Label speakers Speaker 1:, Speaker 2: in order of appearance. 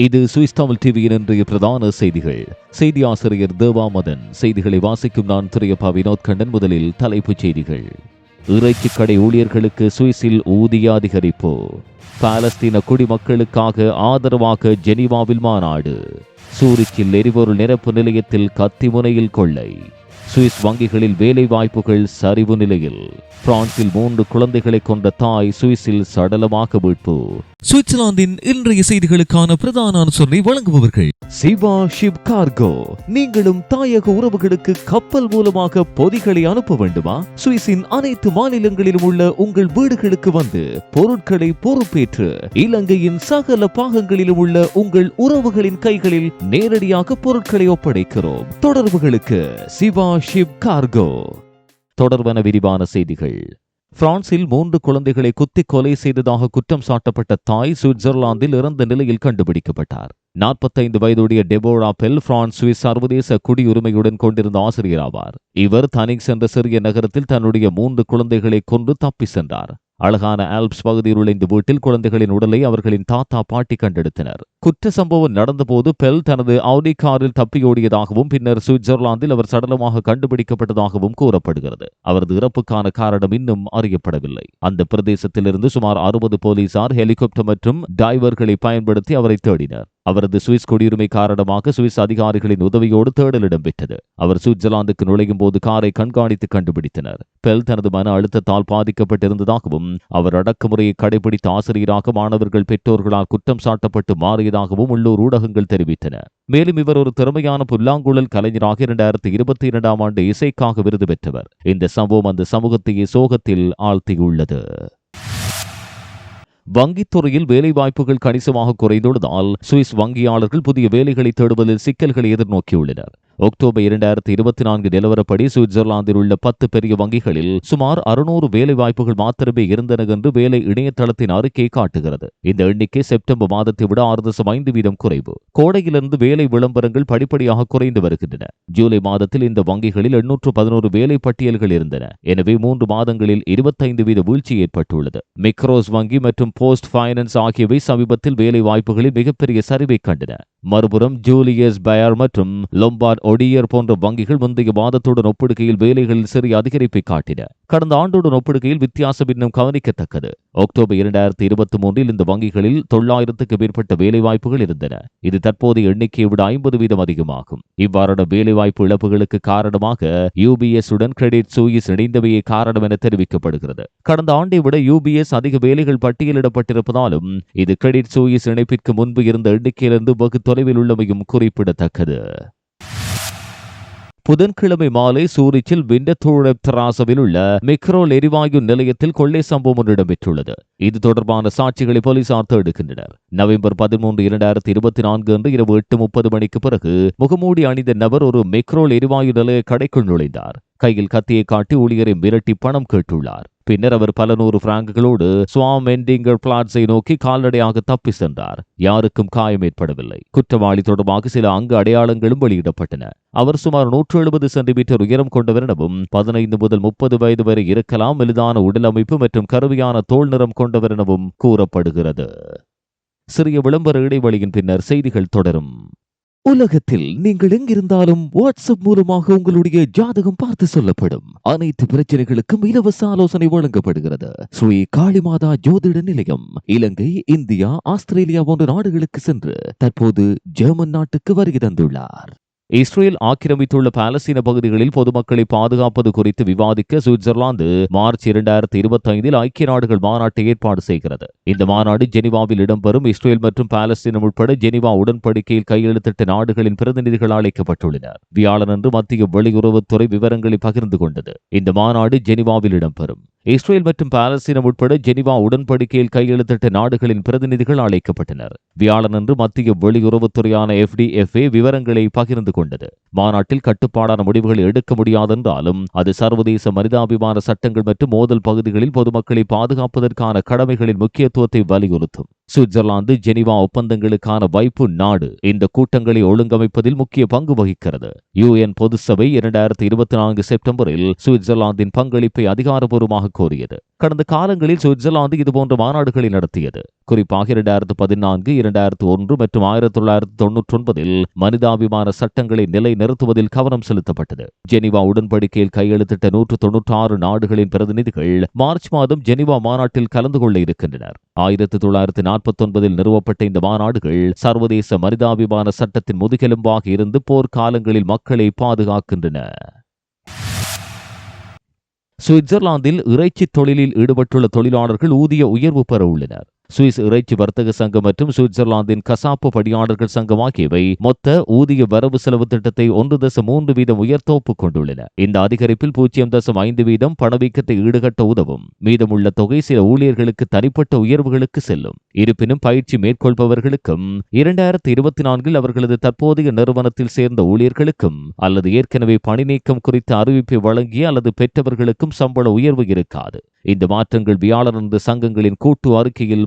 Speaker 1: இது சுவிஸ் தமிழ் டிவியின் இன்றைய பிரதான செய்திகள். செய்தி ஆசிரியர் தேவா மதன் செய்திகளை வாசிக்கும் நான் திரையப்பா வினோத் கண்டன் முதலில் தலைப்புச் செய்திகள். இறைச்சி கடை ஊழியர்களுக்கு சுவிஸில் ஊதிய அதிகரிப்பு. பாலஸ்தீன குடிமக்களுக்காக ஆதரவாக ஜெனீவாவில் மாநாடு. சூரிச்சில் எரிபொருள் நிரப்பு நிலையத்தில் கத்திமுனையில் கொள்ளை. சுவிஸ் வங்கிகளில் வேலை வாய்ப்புகள் சரிவு நிலையில். பிரான்சில் மூன்று குழந்தைகளை கொண்ட தாய் சுவிஸில் சடலமாக மீட்பு
Speaker 2: சுவிட்சர்லாந்தின் இன்றைய செய்திகளுக்கான பிரதான அனுசரணை வழங்குபவர்கள்.
Speaker 1: Siva ship cargo. நீங்களும் தாயக உறவுகளுக்கு கப்பல் மூலமாக பொதிகளை அனுப்ப வேண்டுமா? சுவிஸின் அனைத்து மாநிலங்களிலும் உள்ள உங்கள் வீடுகளுக்கு வந்து பொருட்களை பொறுப்பேற்று இலங்கையின் சகல பாகங்களிலும் உள்ள உங்கள் உறவுகளின் கைகளில் நேரடியாக பொருட்களை ஒப்படைக்கிறோம். தொடர்புகளுக்கு சிவா ஷிப் கார்கோ தொடர்பான விரிவான செய்திகள். பிரான்சில் மூன்று குழந்தைகளை குத்தி கொலை செய்ததாக குற்றம் சாட்டப்பட்ட தாய் சுவிட்சர்லாந்தில் இறந்த நிலையில் கண்டுபிடிக்கப்பட்டார். நாற்பத்தைந்து வயதுடைய டெபோரா பெல் பிரான்ஸ் சுவிஸ் சர்வதேச குடியுரிமையுடன் கொண்டிருந்த ஆசிரியர் ஆவார். இவர் தனிக் சென்ற சிறிய நகரத்தில் தன்னுடைய மூன்று குழந்தைகளை கொன்று தப்பி சென்றார். அழகான ஆல்ப்ஸ் பகுதியில் உள்ள இந்த வீட்டில் குழந்தைகளின் உடலை அவர்களின் தாத்தா பாட்டி கண்டெடுத்தனர். குற்ற சம்பவம் நடந்தபோது பெல் தனது ஆடி காரில் தப்பியோடியதாகவும் பின்னர் சுவிட்சர்லாந்தில் அவர் சடலமாக கண்டுபிடிக்கப்பட்டதாகவும் கூறப்படுகிறது. அவரது இறப்புக்கான காரணம் இன்னும் அறியப்படவில்லை. அந்த பிரதேசத்திலிருந்து சுமார் அறுபது போலீசார் ஹெலிகாப்டர் மற்றும் டைவர்களை பயன்படுத்தி அவரை தேடினர். அவரது சுவிஸ் குடியுரிமை காரணமாக சுவிஸ் அதிகாரிகளின் உதவியோடு தேடல் இடம்பெற்றது. அவர் சுவிட்சர்லாந்துக்கு நுழையும் போது காரை கண்காணித்து கண்டுபிடித்தனர். பெல் தனது மன அழுத்தத்தால் பாதிக்கப்பட்டிருந்ததாகவும் அவர் அடக்குமுறையை கடைபிடித்த ஆசிரியராக மாணவர்கள் பெற்றோர்களால் குற்றம் சாட்டப்பட்டு மாறியதாகவும் உள்ளூர் ஊடகங்கள் தெரிவித்தன. மேலும் இவர் ஒரு திறமையான புல்லாங்குழல் கலைஞராக இரண்டாயிரத்தி இருபத்தி இரண்டாம் ஆண்டு இசைக்காக விருது பெற்றவர். இந்த சம்பவம் அந்த சமூகத்தையே சோகத்தில் ஆழ்த்தியுள்ளது. வங்கித்துறையில் வேலைவாய்ப்புகள் கணிசமாக குறைந்துள்ளதால் சுவிஸ் வங்கியாளர்கள் புதிய வேலைகளை தேடுவதில் சிக்கல்களை எதிர்நோக்கியுள்ளனர். அக்டோபர் இரண்டாயிரத்தி இருபத்தி நான்கு நிலவரப்படி சுவிட்சர்லாந்தில் உள்ள பத்து பெரிய வங்கிகளில் சுமார் அறுநூறு வேலை வாய்ப்புகள் மாத்திரமே இருந்தன என்று வேலை இணையதளத்தின் அறிக்கை காட்டுகிறது. இந்த எண்ணிக்கை செப்டம்பர் மாதத்தை விட ஆறு தசம் ஐந்து வீதம் குறைவு. கோடையிலிருந்து வேலை விளம்பரங்கள் படிப்படியாக குறைந்து வருகின்றன. ஜூலை மாதத்தில் இந்த வங்கிகளில் எண்ணூற்று பதினோரு வேலை பட்டியல்கள் இருந்தன. எனவே மூன்று மாதங்களில் இருபத்தைந்து வீத வீழ்ச்சி ஏற்பட்டுள்ளது. மிக்ரோஸ் வங்கி மற்றும் போஸ்ட் ஃபைனான்ஸ் ஆகியவை சமீபத்தில் வேலை வாய்ப்புகளில் மிகப்பெரிய சரிவை கண்டன. மறுபுறம் ஜூலியஸ் பயர் மற்றும் லொம்பார்ட் ஒடியர் போன்ற வங்கிகள் முந்தைய மாதத்துடன் ஒப்பிடுகையில் வேலைகளில் சிறிய அதிகரிப்பை காட்டின. கடந்த ஆண்டுடன் ஒப்பிடுகையில் வித்தியாசம் இன்னும் கவனிக்கத்தக்கது. அக்டோபர் இரண்டாயிரத்தி இருபத்தி மூன்றில் இந்த வங்கிகளில் தொள்ளாயிரத்துக்கு மேற்பட்ட வேலைவாய்ப்புகள் இருந்தன. இது தற்போதைய எண்ணிக்கையை விட ஐம்பது வீதம் அதிகமாகும். இவ்வாறான வேலைவாய்ப்பு இழப்புகளுக்கு காரணமாக யூபிஎஸ் உடன் கிரெடிட் சூயிஸ் இணைந்தவையே காரணம் என தெரிவிக்கப்படுகிறது. கடந்த ஆண்டை விட யூபிஎஸ் அதிக வேலைகள் பட்டியலிடப்பட்டிருப்பதாலும் இது கிரெடிட் சூயிஸ் இணைப்பிற்கு முன்பு இருந்த எண்ணிக்கையிலிருந்து வெகு தொலைவில் உள்ளமையும் குறிப்பிடத்தக்கது. புதன்கிழமை மாலை சூரிச்சில் விண்டத்தூழப் தராசவில் உள்ள மிக்ரோல் எரிவாயு நிலையத்தில் கொள்ளை சம்பவம் ஒன்று இடம்பெற்றுள்ளது. இது தொடர்பான சாட்சிகளை போலீசார் தேடுகின்றனர். நவம்பர் பதிமூன்று இரண்டாயிரத்தி இருபத்தி நான்கு அன்று இரவு எட்டு முப்பது மணிக்கு பிறகு முகமூடி அணிந்த நபர் ஒரு மெக்ரோல் எரிவாயு நிலைய கடைக்குள் நுழைந்தார். கையில் கத்தியை காட்டி ஊழியரை மிரட்டி பணம் கேட்டுள்ளார். பின்னர் அவர் பல நூறு பிராங்குகளோடு சுவாம் என்டிங்கர் பிளாட்ஸை நோக்கி கால்நடையாக தப்பி சென்றார். யாருக்கும் காயம் ஏற்படவில்லை. குற்றவாளி தொடர்பாக சில அங்கு அடையாளங்களும் வெளியிடப்பட்டன. அவர் சுமார் நூற்று எழுபது சென்டிமீட்டர் உயரம் கொண்டவர் எனவும் பதினைந்து முதல் முப்பது வயது வரை இருக்கலாம் மெலிதான உடல் அமைப்பு மற்றும் கருவியான தோல் நிறம் கொண்டவர் எனவும் கூறப்படுகிறது. சிறிய விளம்பர இடைவெளியின் பின்னர் செய்திகள் தொடரும். உலகத்தில் நீங்கள் எங்கிருந்தாலும் வாட்ஸ்அப் மூலமாக உங்களுடைய ஜாதகம் பார்த்து சொல்லப்படும். அனைத்து பிரச்சனைகளுக்கும் இலவச ஆலோசனை வழங்கப்படுகிறது. ஸ்ரீ காளிமாதா ஜோதிட நிலையம் இலங்கை இந்தியா ஆஸ்திரேலியா போன்ற நாடுகளுக்கு சென்று தற்போது ஜெர்மன் நாட்டுக்கு வருகை தந்துள்ளார். இஸ்ரேல் ஆக்கிரமித்துள்ள பாலஸ்தீன பகுதிகளில் பொதுமக்களை பாதுகாப்பது குறித்து விவாதிக்க சுவிட்சர்லாந்து மார்ச் இரண்டாயிரத்தி இருபத்தி ஐந்தில் ஐக்கிய நாடுகள் மாநாட்டை ஏற்பாடு செய்கிறது. இந்த மாநாடு ஜெனிவாவில் இடம்பெறும். இஸ்ரேல் மற்றும் பாலஸ்தீனம் உட்பட ஜெனிவா உடன்படிக்கையில் கையெழுத்திட்ட நாடுகளின் பிரதிநிதிகள் அழைக்கப்பட்டுள்ளனர் வியாழனன்று மத்திய வெளியுறவுத்துறை விவரங்களை பகிர்ந்து கொண்டது. இந்த மாநாடு ஜெனிவாவில் இடம்பெறும். இஸ்ரேல் மற்றும் பாலஸ்தீனம் உட்பட ஜெனிவா உடன்படிக்கையில் கையெழுத்திட்ட நாடுகளின் பிரதிநிதிகள் அழைக்கப்பட்டனர். வியாழனன்று மத்திய வெளியுறவுத்துறையான எஃப்டிஎஃப்ஏ விவரங்களை பகிர்ந்து கொண்டது. மாநாட்டில் கட்டுப்பாடான முடிவுகள் எடுக்க முடியாதென்றாலும் அது சர்வதேச மனிதாபிமான சட்டங்கள் மற்றும் மோதல் பகுதிகளில் பொதுமக்களை பாதுகாப்பதற்கான கடமைகளின் முக்கியத்துவத்தை வலியுறுத்தும். சுவிட்சர்லாந்து ஜெனிவா ஒப்பந்தங்களுக்கான வைப்பு நாடு. இந்த கூட்டங்களை ஒழுங்கமைப்பதில் முக்கிய பங்கு வகிக்கிறது. யுஎன் பொது சபை இரண்டாயிரத்தி இருபத்தி நான்கு செப்டம்பரில் சுவிட்சர்லாந்தின் பங்களிப்பை அதிகாரபூர்வமாக கோரியது. கடந்த காலங்களில் சுவிட்சர்லாந்து இதுபோன்ற மாநாடுகளை நடத்தியது. குறிப்பாக இரண்டாயிரத்து பதினான்கு இரண்டாயிரத்து ஒன்று மற்றும் ஆயிரத்தி தொள்ளாயிரத்து தொன்னூற்றி ஒன்பதில் மனிதாபிமான சட்டங்களை நிலை நிறுத்துவதில் கவனம் செலுத்தப்பட்டது. ஜெனிவா உடன்படிக்கையில் கையெழுத்திட்ட நூற்று தொன்னூற்றி ஆறு நாடுகளின் பிரதிநிதிகள் மார்ச் மாதம் ஜெனிவா மாநாட்டில் கலந்து கொள்ள இருக்கின்றனர். ஆயிரத்தி தொள்ளாயிரத்தி நாற்பத்தி ஒன்பதில் நிறுவப்பட்ட இந்த மாநாடுகள் சர்வதேச மனிதாபிமான சட்டத்தின் முதுகெலும்பாக இருந்து போர்க்காலங்களில் மக்களை பாதுகாக்கின்றன. சுவிட்சர்லாந்தில் இறைச்சி தொழிலில் ஈடுபட்டுள்ள தொழிலாளர்கள் ஊதிய உயர்வு பெற உள்ளனர். சுவிஸ் இறைச்சி வர்த்தக சங்கம் மற்றும் சுவிட்சர்லாந்தின் கசாப்பு பணியாளர்கள் சங்கம் ஆகியவை மொத்த ஊதிய வரவு செலவு திட்டத்தை ஒன்று தசம் மூன்று வீதம் உயர்த்த ஒப்புக்கொண்டுள்ளன இந்த அதிகரிப்பில் பூஜ்ஜியம் தசம் ஐந்து வீதம் பணவீக்கத்தை ஈடுகட்ட உதவும். மீதமுள்ள தொகை சில ஊழியர்களுக்கு தனிப்பட்ட உயர்வுகளுக்கு செல்லும். இருப்பினும் பயிற்சி மேற்கொள்பவர்களுக்கும் இரண்டாயிரத்தி இருபத்தி நான்கில் அவர்களது தற்போதைய நிறுவனத்தில் சேர்ந்த ஊழியர்களுக்கும் அல்லது ஏற்கனவே பணி நீக்கம் குறித்த அறிவிப்பை வழங்கிய அல்லது பெற்றவர்களுக்கும் சம்பள உயர்வு இருக்காது. இந்த மாற்றங்கள் வியாழனந்து சங்கங்களின் கூட்டு அறிக்கையில்